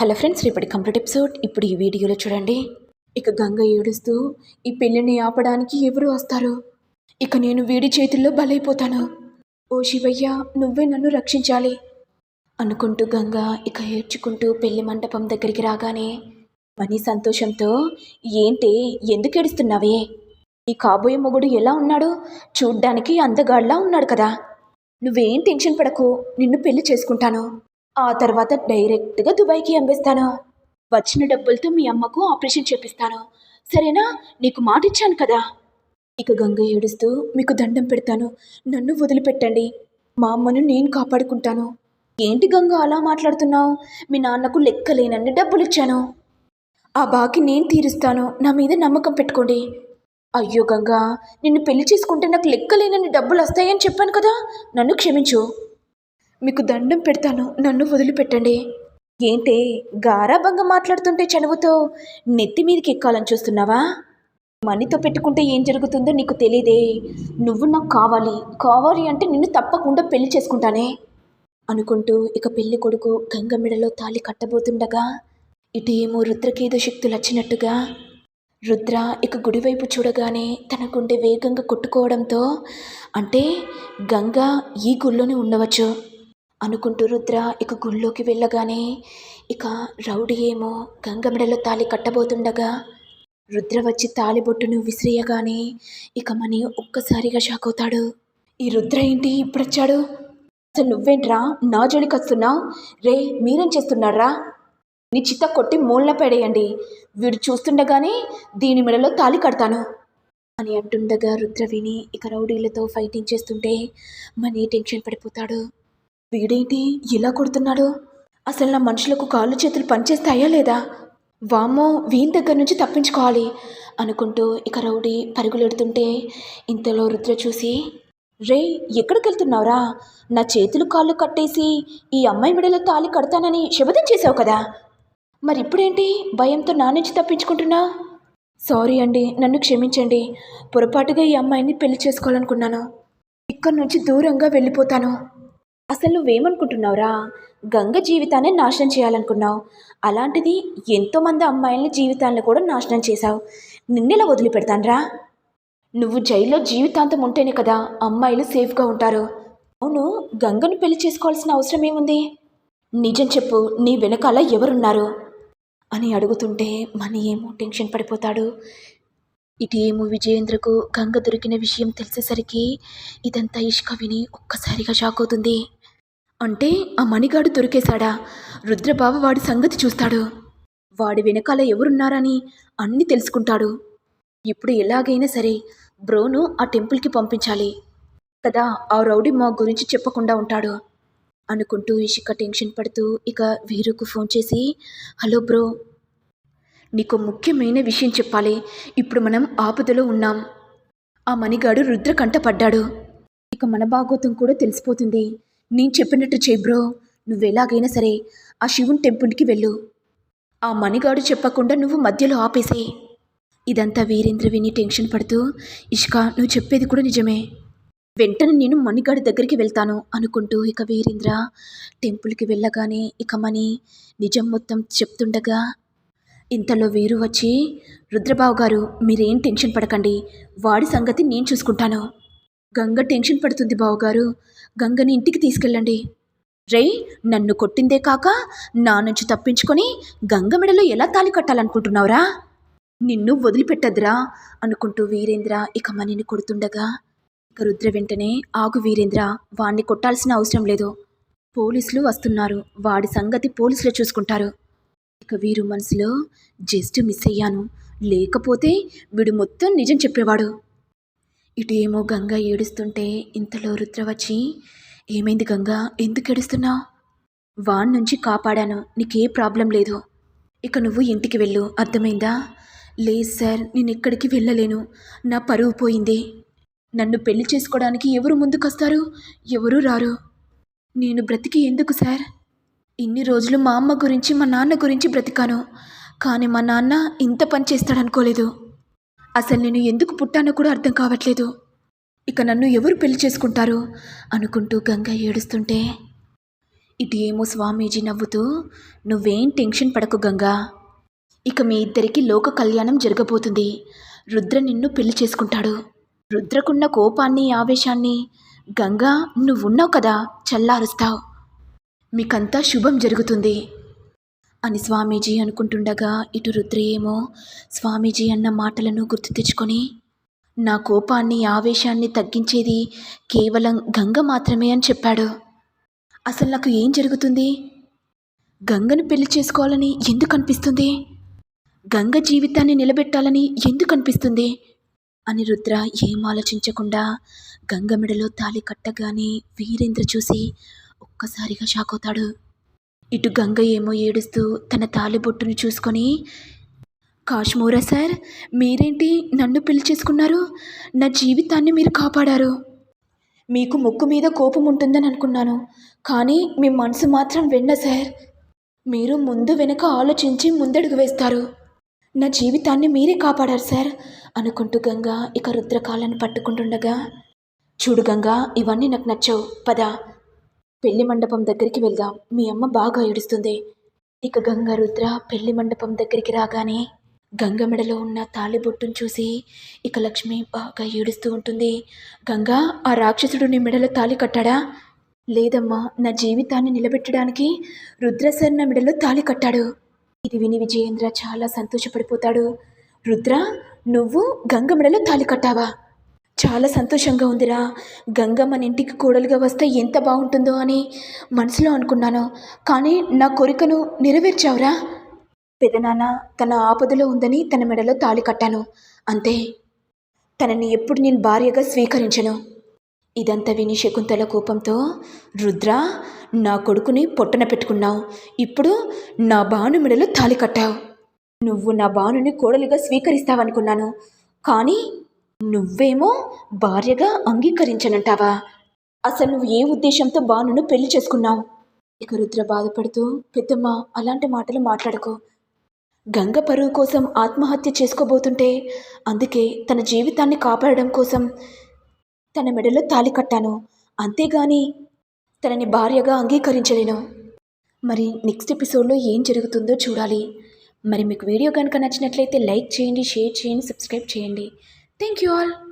Hello friends రేపటి complete episode. ఇప్పుడు ఈ వీడియోలో చూడండి. ఇక గంగ ఏడుస్తూ ఈ పెళ్ళిని ఆపడానికి ఎవరు వస్తారు? ఇక నేను వీడి చేతుల్లో బలైపోతాను. ఓ శివయ్య నువ్వే నన్ను రక్షించాలి అనుకుంటూ గంగ ఇక ఏడ్చుకుంటూ పెళ్ళి మండపం దగ్గరికి రాగానే మనీ సంతోషంతో ఏంటి ఎందుకు ఏడుస్తున్నావే? ఈ కాబోయే మొగుడు ఎలా ఉన్నాడు చూడ్డానికి అందగాడిలా ఉన్నాడు కదా. నువ్వేం టెన్షన్ పడకు నిన్ను పెళ్ళి చేసుకుంటాను. ఆ తర్వాత డైరెక్ట్గా దుబాయ్కి పంపిస్తాను. వచ్చిన డబ్బులతో మీ అమ్మకు ఆపరేషన్ చేపిస్తాను. సరేనా? నీకు మాట ఇచ్చాను కదా? ఇక గంగ ఏడుస్తూ మీకు దండం పెడతాను. నన్ను వదిలిపెట్టండి. మా అమ్మను నేను కాపాడుకుంటాను. ఏంటి గంగ అలా మాట్లాడుతున్నావు? మీ నాన్నకు లెక్కలేనన్ని డబ్బులు ఇచ్చాను ఆ బాకి నేను తీరుస్తాను. నా మీద నమ్మకం పెట్టుకోండి. అయ్యో గంగా నిన్ను పెళ్ళి చేసుకుంటే నాకు లెక్కలేనన్ని డబ్బులు వస్తాయని చెప్పాను కదా? నన్ను క్షమించు. మీకు దండం పెడతాను. నన్ను వదిలిపెట్టండి. ఏంటే గారాభంగా మాట్లాడుతుంటే చనువుతో నెత్తి మీదకి ఎక్కాలని చూస్తున్నావా? మనీతో పెట్టుకుంటే ఏం జరుగుతుందో నీకు తెలియదే నువ్వు నాకు కావాలి. కావాలి అంటే నిన్ను తప్పకుండా పెళ్ళి చేసుకుంటానే. అనుకుంటూ ఇక పెళ్ళి కొడుకు గంగ మెడలో తాళి కట్టబోతుండగా ఇటు ఏమో రుద్రకేదో శక్తులు వచ్చినట్టుగా రుద్ర ఇక గుడివైపు చూడగానే తన గుండె వేగంగా కొట్టుకోవడంతో అంటే గంగ ఈ గుళ్ళోనే ఉండవచ్చు. అనుకుంటూ రుద్ర ఇక గుళ్ళోకి వెళ్ళగానే ఇక రౌడీ ఏమో గంగ మెడలో తాళి కట్టబోతుండగా రుద్ర వచ్చి తాళిబొట్టును విసిరియగానే ఇక మని ఒక్కసారిగా షాక్ అవుతాడు. ఈ రుద్ర ఏంటి ఇప్పుడొచ్చాడు అసలు నువ్వేంట్రా? నా జోలికి వస్తున్నావు రే మీరేం చేస్తున్నారా నీ చిత్త కొట్టి మూలన పెడేయండి. వీడు చూస్తుండగానే దీని మెడలో తాళి కడతాను అని అంటుండగా రుద్ర విని ఇక రౌడీలతో ఫైటింగ్ చేస్తుంటే మనీ టెన్షన్ పడిపోతాడు. వీడేంటి ఇలా కొడుతున్నాడు? అసలు నా మనుషులకు కాళ్ళు చేతులు పనిచేస్తాయా లేదా? వామ్మో వీని దగ్గర నుంచి తప్పించుకోవాలి అనుకుంటూ ఇక రౌడీ పరుగులెడుతుంటే ఇంతలో రుద్ర చూసి రే ఎక్కడికి వెళ్తున్నావురా నా చేతులు కాళ్ళు కట్టేసి ఈ అమ్మాయి విడలో తాళి కడతానని శపథం చేసావు కదా? మరి ఇప్పుడేంటి భయంతో నా నుంచి తప్పించుకుంటున్నా? సారీ అండి నన్ను క్షమించండి. పొరపాటుగా ఈ అమ్మాయిని పెళ్ళి చేసుకోవాలనుకున్నాను. ఇక్కడి నుంచి దూరంగా వెళ్ళిపోతాను. అసలు నువ్వేమనుకుంటున్నావురా? గంగ జీవితాన్ని నాశనం చేయాలనుకున్నావు. అలాంటిది ఎంతోమంది అమ్మాయిల జీవితాలను కూడా నాశనం చేశావు. నిన్నెలా వదిలిపెడతానరా? నువ్వు జైల్లో జీవితాంతం ఉంటేనే కదా అమ్మాయిలు సేఫ్గా ఉంటారు. అవును గంగను పెళ్ళి చేసుకోవాల్సిన అవసరం ఏముంది? నిజం చెప్పు నీ వెనకాల ఎవరున్నారు? అని అడుగుతుంటే మనీ ఏమో టెన్షన్ పడిపోతాడు. ఇటు ఏమో విజయేంద్రకు గంగ దొరికిన విషయం తెలిసేసరికి ఇదంతా ఇష్క విని ఒక్కసారిగా షాక్ అవుతుంది. అంటే ఆ మణిగాడు దొరికేశాడా? రుద్రబావ వాడి సంగతి చూస్తాడు. వాడి వెనకాల ఎవరున్నారని అన్నీ తెలుసుకుంటాడు. ఇప్పుడు ఎలాగైనా సరే బ్రోను ఆ టెంపుల్కి పంపించాలి. కదా ఆ రౌడీ మా గురించి చెప్పకుండా ఉంటాడు. అనుకుంటూ ఇషిక టెన్షన్ పడుతూ ఇక వీరుకు ఫోన్ చేసి హలో బ్రో నీకు ముఖ్యమైన విషయం చెప్పాలి. ఇప్పుడు మనం ఆపదలో ఉన్నాం. ఆ మణిగాడు రుద్ర కంట పడ్డాడు. ఇక మన భాగోతం కూడా తెలిసిపోతుంది. నేను చెప్పినట్టు చేయి బ్రో. నువ్వెలాగైనా సరే ఆ శివుని టెంపుల్కి వెళ్ళు. ఆ మణిగాడు చెప్పకుండా నువ్వు మధ్యలో ఆపేసే. ఇదంతా వీరేంద్ర విని టెన్షన్ పడుతూ ఇష్క నువ్వు చెప్పేది కూడా నిజమే. వెంటనే నేను మణిగాడి దగ్గరికి వెళ్తాను అనుకుంటూ ఇక వీరేంద్ర టెంపుల్కి వెళ్ళగానే ఇక మణి నిజం మొత్తం చెప్తుండగా ఇంతలో వీరు వచ్చి రుద్రబాబు గారు మీరేం టెన్షన్ పడకండి. వాడి సంగతి నేను చూసుకుంటాను. గంగ టెన్షన్ పడుతుంది బావగారు. గంగని ఇంటికి తీసుకెళ్ళండి. రే నన్ను కొట్టిందే కాక నా నుంచి తప్పించుకొని గంగ మెడలో ఎలా తాలి కట్టాలనుకుంటున్నావురా? నిన్ను వదిలిపెట్టద్దురా అనుకుంటూ వీరేంద్ర ఇక మనీని కొడుతుండగా. ఇక రుద్ర వెంటనే ఆగు వీరేంద్ర వాణ్ణి కొట్టాల్సిన అవసరం లేదు. పోలీసులు వస్తున్నారు. వాడి సంగతి పోలీసులు చూసుకుంటారు. ఇక వీరు మనసులో జస్ట్ మిస్ అయ్యాను. లేకపోతే వీడు మొత్తం నిజం చెప్పేవాడు. ఇటు ఏమో గంగ ఏడుస్తుంటే ఇంతలో రుద్ర వచ్చి ఏమైంది గంగ? ఎందుకు ఏడుస్తున్నావు వాన్ నుంచి కాపాడాను. నీకే ప్రాబ్లం లేదు. ఇక నువ్వు ఇంటికి వెళ్ళు. అర్థమైందా? లేదు సార్ నేను ఎక్కడికి వెళ్ళలేను. నా పరువు పోయింది. నన్ను పెళ్ళి చేసుకోవడానికి ఎవరు ముందుకొస్తారు ఎవరు రారు? నేను బ్రతికి ఎందుకు సార్? ఇన్ని రోజులు మా అమ్మ గురించి మా నాన్న గురించి బ్రతికాను. కానీ మా నాన్న ఇంత పని చేస్తాడనుకోలేదు. అసలు నేను ఎందుకు పుట్టానో కూడా అర్థం కావట్లేదు. ఇక నన్ను ఎవరు పెళ్ళి చేసుకుంటారు? అనుకుంటూ గంగ ఏడుస్తుంటే ఇటు ఏమో స్వామీజీ నవ్వుతూ నువ్వేం టెన్షన్ పడకు గంగా. ఇక మీ ఇద్దరికి లోక కళ్యాణం జరగబోతుంది. రుద్ర నిన్ను పెళ్ళి చేసుకుంటాడు. రుద్రకున్న కోపాన్ని ఆవేశాన్ని గంగా నువ్వున్నావు కదా చల్లారుస్తావు. మీకంతా శుభం జరుగుతుంది. అని స్వామీజీ అనుకుంటుండగా ఇటు రుద్ర ఏమో స్వామీజీ అన్న మాటలను గుర్తు తెచ్చుకొని నా కోపాన్ని ఆవేశాన్ని తగ్గించేది కేవలం గంగ మాత్రమే అని చెప్పాడు. అసలు నాకు ఏం జరుగుతుంది? గంగను పెళ్ళి చేసుకోవాలని ఎందుకు అనిపిస్తుంది? గంగ జీవితాన్ని నిలబెట్టాలని ఎందుకు అనిపిస్తుంది? అని రుద్ర ఏం ఆలోచించకుండా గంగ మెడలో తాళి కట్టగానే వీరేంద్ర చూసి ఒక్కసారిగా షాక్ అవుతాడు. ఇటు గంగ ఏమో ఏడుస్తూ తన తాలిబొట్టును చూసుకొని కాశ్మూరా సార్ మీరేంటి నన్ను పెళ్ళి చేసుకున్నారు? నా జీవితాన్ని మీరు కాపాడారు. మీకు ముక్కు మీద కోపం ఉంటుందని అనుకున్నాను కానీ మీ మనసు మాత్రం వెన్న సార్. మీరు ముందు వెనుక ఆలోచించి ముందడుగు వేస్తారు. నా జీవితాన్ని మీరే కాపాడారు సార్ అనుకుంటూ గంగా ఇక రుద్రకాలను పట్టుకుంటుండగా చూడు గంగా ఇవన్నీ నాకు నచ్చవు. పద పెళ్ళి మండపం దగ్గరికి వెళ్దాం. మీ అమ్మ బాగా ఏడుస్తుంది. ఇక గంగ రుద్ర పెళ్ళి మండపం దగ్గరికి రాగానే గంగ మెడలో ఉన్న తాళిబొట్టును చూసి ఇక లక్ష్మి బాగా ఏడుస్తూ ఉంటుంది. గంగా ఆ రాక్షసుడు నీ మెడలో తాళి కట్టాడా? లేదమ్మా నా జీవితాన్ని నిలబెట్టడానికి రుద్రసర్ నా మెడలో తాళి కట్టాడు. ఇది విని విజయేంద్ర చాలా సంతోషపడిపోతాడు. రుద్ర నువ్వు గంగ మెడలో తాళి కట్టావా? చాలా సంతోషంగా ఉందిరా. గంగ మన ఇంటికి కోడలుగా వస్తే ఎంత బాగుంటుందో అని మనసులో అనుకున్నాను. కానీ నా కోరికను నెరవేర్చావురా. పెదనాన్న తన ఆపదలో ఉందని తన మెడలో తాళి కట్టాను. అంతే. తనని ఎప్పుడు నేను భార్యగా స్వీకరించను. ఇదంతా విని శకుంతల కోపంతో రుద్ర నా కొడుకుని పొట్టన పెట్టుకున్నావు. ఇప్పుడు నా బాను మెడలో తాళి కట్టావు. నువ్వు నా బానుని కోడలిగా స్వీకరిస్తావనుకున్నాను. కానీ నువ్వేమో భార్యగా అంగీకరించనంటావా? అసలు నువ్వు ఏ ఉద్దేశంతో బానును పెళ్ళి చేసుకున్నావు? ఇక రుద్ర బాధపడుతూ పెద్దమ్మ అలాంటి మాటలు మాట్లాడుకో. గంగ పరువు కోసం ఆత్మహత్య చేసుకోబోతుంటే అందుకే తన జీవితాన్ని కాపాడడం కోసం తన మెడలో తాలి కట్టాను. అంతేగాని తనని భార్యగా అంగీకరించలేను. మరి నెక్స్ట్ ఎపిసోడ్లో ఏం జరుగుతుందో చూడాలి. మరి మీకు వీడియో కనుక నచ్చినట్లయితే లైక్ చేయండి షేర్ చేయండి సబ్స్క్రైబ్ చేయండి. Thank you all.